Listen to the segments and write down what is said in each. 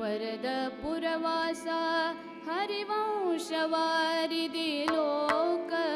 वरदपुरवासा हरिवंशवारिदि लोकविख्याता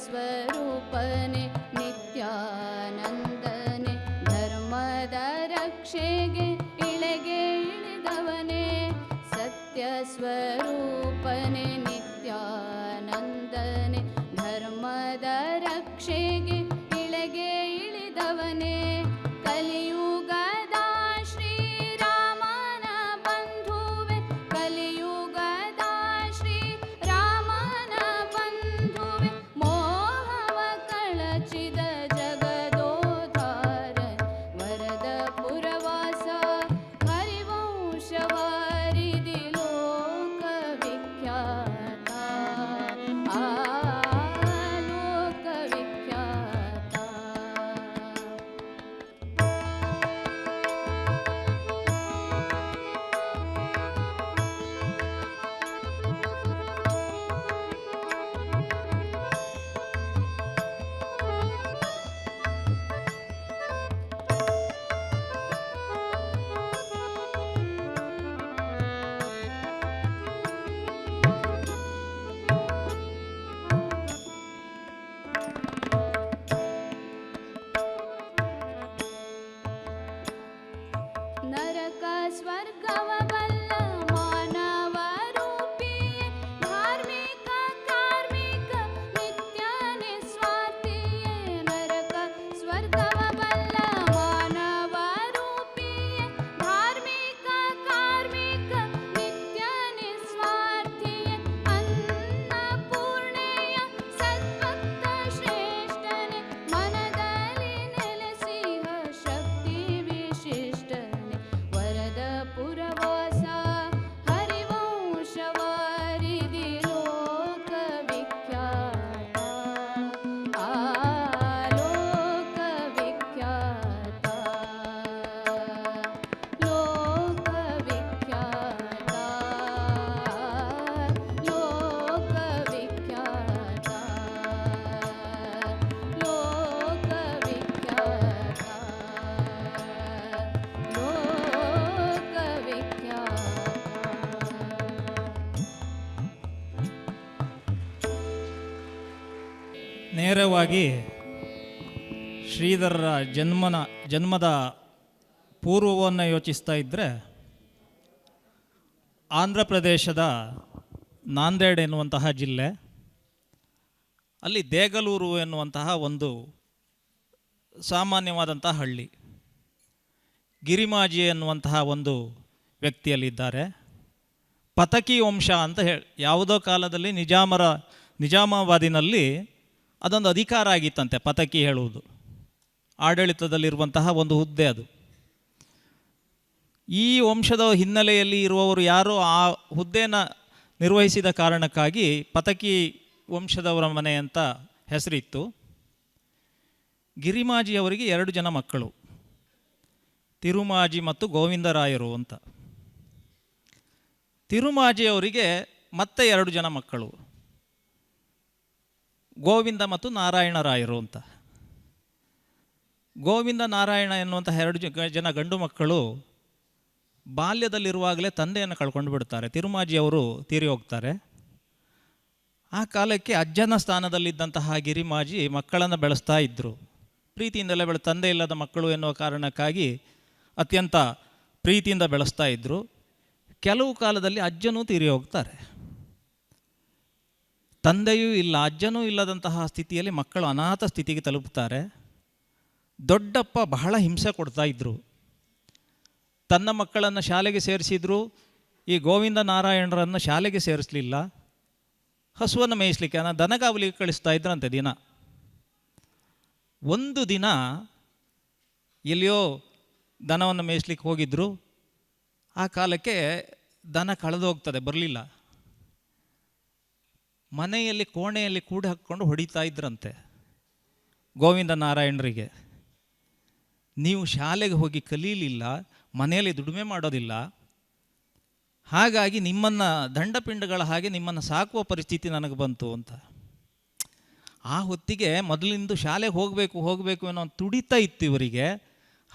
सत्यस्वरूपने ವರದ ನೇರವಾಗಿ ಶ್ರೀಧರರ ಜನ್ಮನ, ಜನ್ಮದ ಪೂರ್ವವನ್ನು ಯೋಚಿಸ್ತಾ ಇದ್ದರೆ ಆಂಧ್ರ ಪ್ರದೇಶದ ನಾಂದೇಡ್ ಎನ್ನುವಂತಹ ಜಿಲ್ಲೆ, ಅಲ್ಲಿ ದೇಗಲೂರು ಎನ್ನುವಂತಹ ಒಂದು ಸಾಮಾನ್ಯವಾದಂತಹ ಹಳ್ಳಿ, ಗಿರಿಮಾಜಿ ಎನ್ನುವಂತಹ ಒಂದು ವ್ಯಕ್ತಿಯಲ್ಲಿದ್ದಾರೆ. ಪತಕಿ ವಂಶ ಅಂತ ಹೇಳಿ ಯಾವುದೋ ಕಾಲದಲ್ಲಿ ನಿಜಾಮರ, ನಿಜಾಮಾಬಾದಿನಲ್ಲಿ ಅದೊಂದು ಅಧಿಕಾರ ಆಗಿತ್ತಂತೆ ಪತಕಿ ಹೇಳುವುದು. ಆಡಳಿತದಲ್ಲಿರುವಂತಹ ಒಂದು ಹುದ್ದೆ ಅದು. ಈ ವಂಶದ ಹಿನ್ನೆಲೆಯಲ್ಲಿ ಇರುವವರು ಯಾರೋ ಆ ಹುದ್ದೆನ ನಿರ್ವಹಿಸಿದ ಕಾರಣಕ್ಕಾಗಿ ಪತಕಿ ವಂಶದವರ ಮನೆ ಅಂತ ಹೆಸರಿತ್ತು. ಗಿರಿಮಾಜಿ ಅವರಿಗೆ ಎರಡು ಜನ ಮಕ್ಕಳು, ತಿರುಮಾಜಿ ಮತ್ತು ಗೋವಿಂದರಾಯರು ಅಂತ. ತಿರುಮಾಜಿ ಅವರಿಗೆ ಮತ್ತೆ ಎರಡು ಜನ ಮಕ್ಕಳು. ಗೋವಿಂದ ಮತ್ತು ನಾರಾಯಣರಾಯರು ಅಂತ. ಗೋವಿಂದ ನಾರಾಯಣ ಎನ್ನುವಂಥ ಎರಡು ಜನ ಗಂಡು ಮಕ್ಕಳು ಬಾಲ್ಯದಲ್ಲಿರುವಾಗಲೇ ತಂದೆಯನ್ನು ಕಳ್ಕೊಂಡು ಬಿಡ್ತಾರೆ. ತಿರುಮಾಜಿ ಅವರು ತೀರಿ ಹೋಗ್ತಾರೆ. ಆ ಕಾಲಕ್ಕೆ ಅಜ್ಜನ ಸ್ಥಾನದಲ್ಲಿದ್ದಂತಹ ಗಿರಿಮಾಜಿ ಮಕ್ಕಳನ್ನು ಬೆಳೆಸ್ತಾ ಇದ್ದರು ಪ್ರೀತಿಯಿಂದಲೇ ಬೆಳೆ, ತಂದೆ ಇಲ್ಲದ ಮಕ್ಕಳು ಎನ್ನುವ ಕಾರಣಕ್ಕಾಗಿ ಅತ್ಯಂತ ಪ್ರೀತಿಯಿಂದ ಬೆಳೆಸ್ತಾ ಇದ್ದರು ಕೆಲವು ಕಾಲದಲ್ಲಿ ಅಜ್ಜನೂ ತೀರಿ ಹೋಗ್ತಾರೆ. ತಂದೆಯೂ ಇಲ್ಲ, ಅಜ್ಜನೂ ಇಲ್ಲದಂತಹ ಸ್ಥಿತಿಯಲ್ಲಿ ಮಕ್ಕಳು ಅನಾಥ ಸ್ಥಿತಿಗೆ ತಲುಪುತ್ತಾರೆ ದೊಡ್ಡಪ್ಪ ಬಹಳ ಹಿಂಸೆ ಕೊಡ್ತಾ ಇದ್ದರು ತನ್ನ ಮಕ್ಕಳನ್ನು ಶಾಲೆಗೆ ಸೇರಿಸಿದ್ರು, ಈ ಗೋವಿಂದ ನಾರಾಯಣರನ್ನು ಶಾಲೆಗೆ ಸೇರಿಸಲಿಲ್ಲ. ಹಸುವನ್ನು ಮೇಯಿಸ್ಲಿಕ್ಕೆ ನಾನು ದನಗಾವಲಿಗೆ ಕಳಿಸ್ತಾ ಇದ್ರಂತೆ ದಿನ. ಒಂದು ದಿನ ಎಲ್ಲಿಯೋ ದನವನ್ನು ಮೇಯಿಸ್ಲಿಕ್ಕೆ ಹೋಗಿದ್ರು. ಆ ಕಾಲಕ್ಕೆ ದನ ಕಳೆದು ಹೋಗ್ತದೆ ಬರಲಿಲ್ಲ. ಮನೆಯಲ್ಲಿ ಕೋಣೆಯಲ್ಲಿ ಕೂಡಿ ಹಾಕ್ಕೊಂಡು ಹೊಡಿತಾ ಇದ್ರಂತೆ. ಗೋವಿಂದ ನಾರಾಯಣರಿಗೆ, ನೀವು ಶಾಲೆಗೆ ಹೋಗಿ ಕಲೀಲಿಲ್ಲ, ಮನೆಯಲ್ಲಿ ದುಡಿಮೆ ಮಾಡೋದಿಲ್ಲ. ಹಾಗಾಗಿ ನಿಮ್ಮನ್ನು ದಂಡಪಿಂಡಗಳ ಹಾಗೆ ನಿಮ್ಮನ್ನು ಸಾಕುವ ಪರಿಸ್ಥಿತಿ ನನಗೆ ಬಂತು ಅಂತ. ಆ ಹೊತ್ತಿಗೆ ಮೊದಲಿಂದು ಶಾಲೆಗೆ ಹೋಗಬೇಕು ಹೋಗಬೇಕು ಅನ್ನೋ ತುಡಿತ ಇತ್ತು ಇವರಿಗೆ.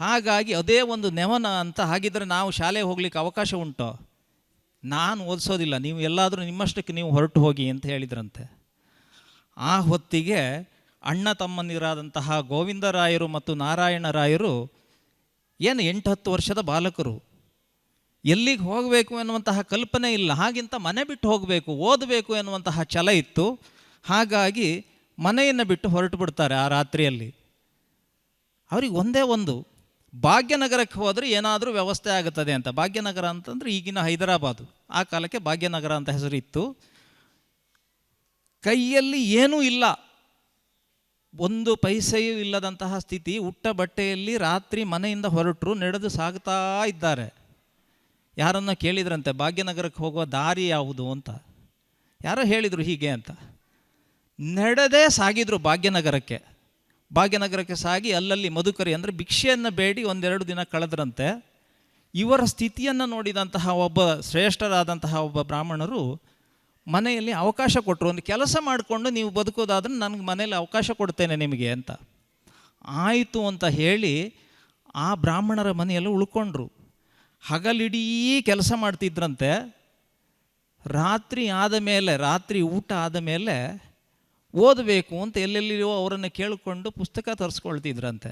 ಹಾಗಾಗಿ ಅದೇ ಒಂದು ನೆವನ ಅಂತ ಹಾಗಿದ್ರೆ ನಾವು ಶಾಲೆಗೆ ಹೋಗ್ಲಿಕ್ಕೆ ಅವಕಾಶ ಉಂಟೋ? ನಾನು ಓದಿಸೋದಿಲ್ಲ, ನೀವು ಎಲ್ಲಾದರೂ ನಿಮ್ಮಷ್ಟಕ್ಕೆ ನೀವು ಹೊರಟು ಹೋಗಿ ಅಂತ ಹೇಳಿದ್ರಂತೆ. ಆ ಹೊತ್ತಿಗೆ ಅಣ್ಣ ತಮ್ಮನಿರಾದಂತಹ ಗೋವಿಂದರಾಯರು ಮತ್ತು ನಾರಾಯಣರಾಯರು ಏನು ಎಂಟು ಹತ್ತು ವರ್ಷದ ಬಾಲಕರು. ಎಲ್ಲಿಗೆ ಹೋಗಬೇಕು ಎನ್ನುವಂತಹ ಕಲ್ಪನೆ ಇಲ್ಲ, ಹಾಗಿಂತ ಮನೆ ಬಿಟ್ಟು ಹೋಗಬೇಕು, ಓದಬೇಕು ಎನ್ನುವಂತಹ ಛಲ ಇತ್ತು. ಹಾಗಾಗಿ ಮನೆಯನ್ನು ಬಿಟ್ಟು ಹೊರಟು ಬಿಡ್ತಾರೆ ಆ ರಾತ್ರಿಯಲ್ಲಿ. ಅವ್ರಿಗೆ ಒಂದೇ ಒಂದು ಭಾಗ್ಯನಗರಕ್ಕೆ ಹೋದರೆ ಏನಾದರೂ ವ್ಯವಸ್ಥೆ ಆಗುತ್ತದೆ ಅಂತ. ಭಾಗ್ಯನಗರ ಅಂತಂದರೆ ಈಗಿನ ಹೈದರಾಬಾದು. ಆ ಕಾಲಕ್ಕೆ ಭಾಗ್ಯನಗರ ಅಂತ ಹೆಸರಿತ್ತು ಕೈಯಲ್ಲಿ ಏನೂ ಇಲ್ಲ. ಒಂದು ಪೈಸೆಯೂ ಇಲ್ಲದಂತಹ ಸ್ಥಿತಿ. ಉಟ್ಟ ಬಟ್ಟೆಯಲ್ಲಿ ರಾತ್ರಿ ಮನೆಯಿಂದ ಹೊರಟರು, ನಡೆದು ಸಾಗ್ತಾ ಇದ್ದಾರೆ. ಯಾರನ್ನು ಕೇಳಿದ್ರಂತೆ, ಭಾಗ್ಯನಗರಕ್ಕೆ ಹೋಗುವ ದಾರಿ ಯಾವುದು ಅಂತ? ಯಾರೋ ಹೇಳಿದರು ಹೀಗೆ ಅಂತ. ನಡೆದೇ ಸಾಗಿದ್ರು ಭಾಗ್ಯನಗರಕ್ಕೆ. ಭಾಗ್ಯನಗರಕ್ಕೆ ಸಾಗಿ ಅಲ್ಲಲ್ಲಿ ಮಧುಕರಿ ಅಂದರೆ ಭಿಕ್ಷೆಯನ್ನು ಬೇಡಿ ಒಂದೆರಡು ದಿನ ಕಳೆದ್ರಂತೆ ಇವರ ಸ್ಥಿತಿಯನ್ನು ನೋಡಿದಂತಹ ಒಬ್ಬ ಶ್ರೇಷ್ಠರಾದಂತಹ ಒಬ್ಬ ಬ್ರಾಹ್ಮಣರು ಮನೆಯಲ್ಲಿ ಅವಕಾಶ ಕೊಟ್ಟರು ಒಂದು ಕೆಲಸ ಮಾಡಿಕೊಂಡು ನೀವು ಬದುಕೋದಾದ್ರೆ ನನಗೆ ಮನೆಯಲ್ಲಿ ಅವಕಾಶ ಕೊಡ್ತೇನೆ ನಿಮಗೆ ಅಂತ. ಆಯಿತು ಅಂತ ಹೇಳಿ ಆ ಬ್ರಾಹ್ಮಣರ ಮನೆಯಲ್ಲಿ ಉಳ್ಕೊಂಡ್ರು. ಹಗಲಿಡೀ ಕೆಲಸ ಮಾಡ್ತಿದ್ರಂತೆ. ರಾತ್ರಿ ಆದ ಮೇಲೆ, ರಾತ್ರಿ ಊಟ ಆದ ಮೇಲೆ ಓದಬೇಕು ಅಂತ ಎಲ್ಲೆಲ್ಲಿಯೋ ಅವರನ್ನು ಕೇಳಿಕೊಂಡು ಪುಸ್ತಕ ತರಿಸ್ಕೊಳ್ತಿದ್ರಂತೆ.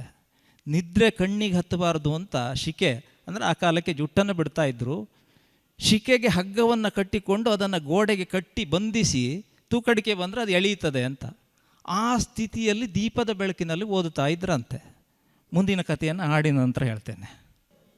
ನಿದ್ರೆ ಕಣ್ಣಿಗೆ ಹತ್ತಬಾರ್ದು ಅಂತ ಶಿಕೆ, ಅಂದರೆ ಆ ಕಾಲಕ್ಕೆ ಜುಟ್ಟನ್ನು ಬಿಡ್ತಾ ಇದ್ರು. ಶಿಕೆಗೆ ಹಗ್ಗವನ್ನು ಕಟ್ಟಿಕೊಂಡು ಅದನ್ನು ಗೋಡೆಗೆ ಕಟ್ಟಿ ಬಂಧಿಸಿ ತೂಕಡಿಕೆ ಬಂದರೆ ಅದು ಎಳೆಯುತ್ತದೆ ಅಂತ. ಆ ಸ್ಥಿತಿಯಲ್ಲಿ ದೀಪದ ಬೆಳಕಿನಲ್ಲಿ ಓದುತ್ತಾ ಇದ್ರಂತೆ. ಮುಂದಿನ ಕಥೆಯನ್ನು ಹಾಡಿನ ನಂತರ ಹೇಳ್ತೇನೆ.